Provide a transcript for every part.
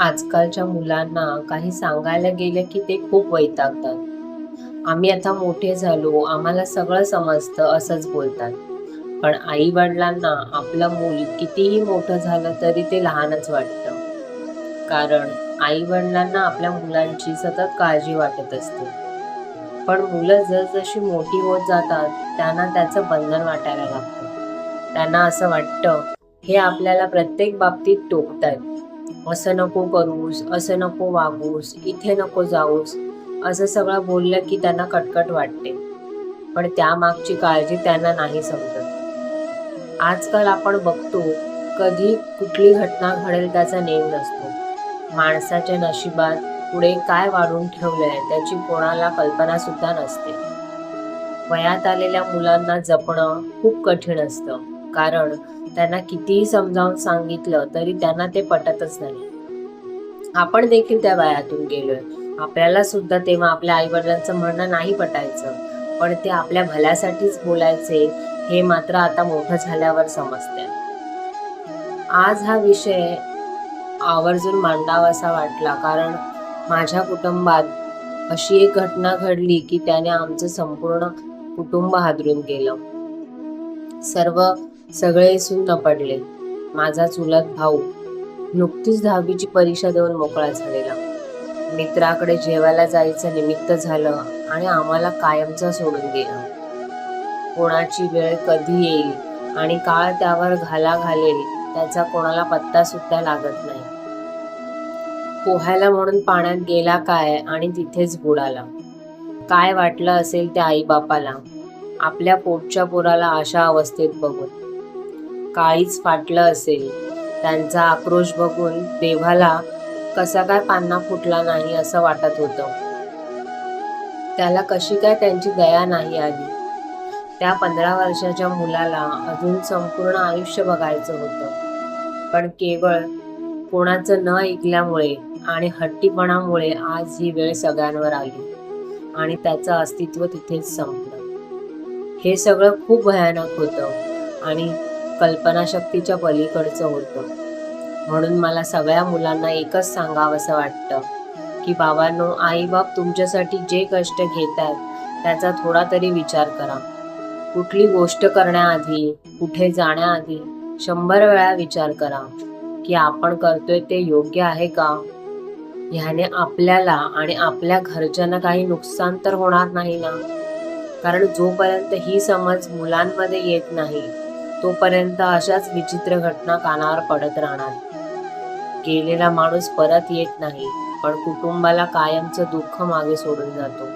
आजकालच्या मुलांना काही सांगायला गेलं की ते खूप वैतागतात. आम्ही आता मोठे झालो आम्हाला सगळं समजतं असंच बोलतात. पण आई वडिलांना आपलं मूल कितीही मोठं झालं तरी ते लहानच वाटतं. कारण आई वडिलांना आपल्या मुलांची सतत काळजी वाटत असते. पण मुलं जसजशी मोठी होत जातात त्यांना त्याचं बंधन वाटायला लागतं. त्यांना असं वाटतं हे आपल्याला प्रत्येक बाबतीत टोकतात असं नको करूस असं नको वागूस इथे नको जाऊस. असं सगळं बोललं की त्यांना कटकट वाटते. पण त्यामागची काळजी त्यांना नाही समजत. आजकाल आपण बघतो कधी कुठली घटना घडेल त्याचा नेम नसतो. माणसाच्या नशिबात पुढे काय वाढून ठेवलंय त्याची कोणाला कल्पना सुद्धा नसते. वयात आलेल्या मुलांना जपणं खूप कठीण असतं. कारण त्यांना कितीही समजावून सांगितलं तरी त्यांना ते पटतच नाही. आपण देखील त्या वयातून गेलोय. आपल्याला सुद्धा तेव्हा आपल्या आई वडिलांचं म्हणणं नाही पटायचं. पण ते आपल्या भल्यासाठीच बोलायचे हे मात्र आता मोठं झाल्यावर समजते आज हा विषय आवर्जून मांडावासा वाटला कारण माझ्या कुटुंबात अशी एक घटना घडली की त्याने आमचं संपूर्ण कुटुंब हादरून गेलं. सर्व सगळे सुन्न पडले. माझा चुलत भाऊ नुकतीच दहावीची परीक्षा देऊन मोकळा झालेला. मित्राकडे जेवायला जायचं निमित्त झालं आणि आम्हाला कायमचा सोडून गेला. कोणाची वेळ कधी येईल आणि काळ त्यावर घाला घालेल त्याचा कोणाला पत्ता सुद्धा लागत नाही. पोहायला म्हणून पाण्यात गेला काय आणि तिथेच बुडाला. काय वाटलं असेल त्या आई बापाला आपल्या पोटच्या पोराला अशा अवस्थेत बघून. काळीच फाटलं असेल. त्यांचा आक्रोश बघून देवाला कसा काय पान्ना फुटला नाही असं वाटत होतं. त्याला कशी काय त्यांची दया नाही आली. त्या पंधरा वर्षाच्या मुलाला अजून संपूर्ण आयुष्य बघायचं होतं. पण केवळ कोणाचं न ऐकल्यामुळे आणि हट्टीपणामुळे आज ही वेळ सगळ्यांवर आली आणि त्याचं अस्तित्व तिथेच संपलं. हे सगळं खूप भयानक होतं आणि कल्पनाशक्तीच्या पलीकडचं होतं. म्हणून मला सगळ्या मुलांना एकच सांगावंसं वाटतं की बाबांनो आईबाप तुमच्यासाठी जे कष्ट घेतात त्याचा थोडा तरी विचार करा. कुठली गोष्ट करण्याआधी कुठे जाण्याआधी शंभर वेळा विचार करा की आपण करतोय ते योग्य आहे का? ह्याने आपल्याला आणि आपल्या घरच्यांना काही नुकसान तर होणार नाही ना? कारण जोपर्यंत ही समज मुलांमध्ये येत नाही तोपर्यंत अशाच विचित्र घटना कानावर पडत राहणार. गेलेला माणूस परत येत नाही पण कुटुंबाला कायमचं दुःख मागे सोडून जातो.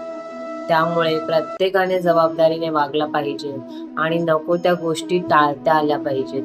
त्यामुळे प्रत्येकाने जबाबदारीने वागला पाहिजे आणि नको त्या गोष्टी टाळता आल्या पाहिजेत.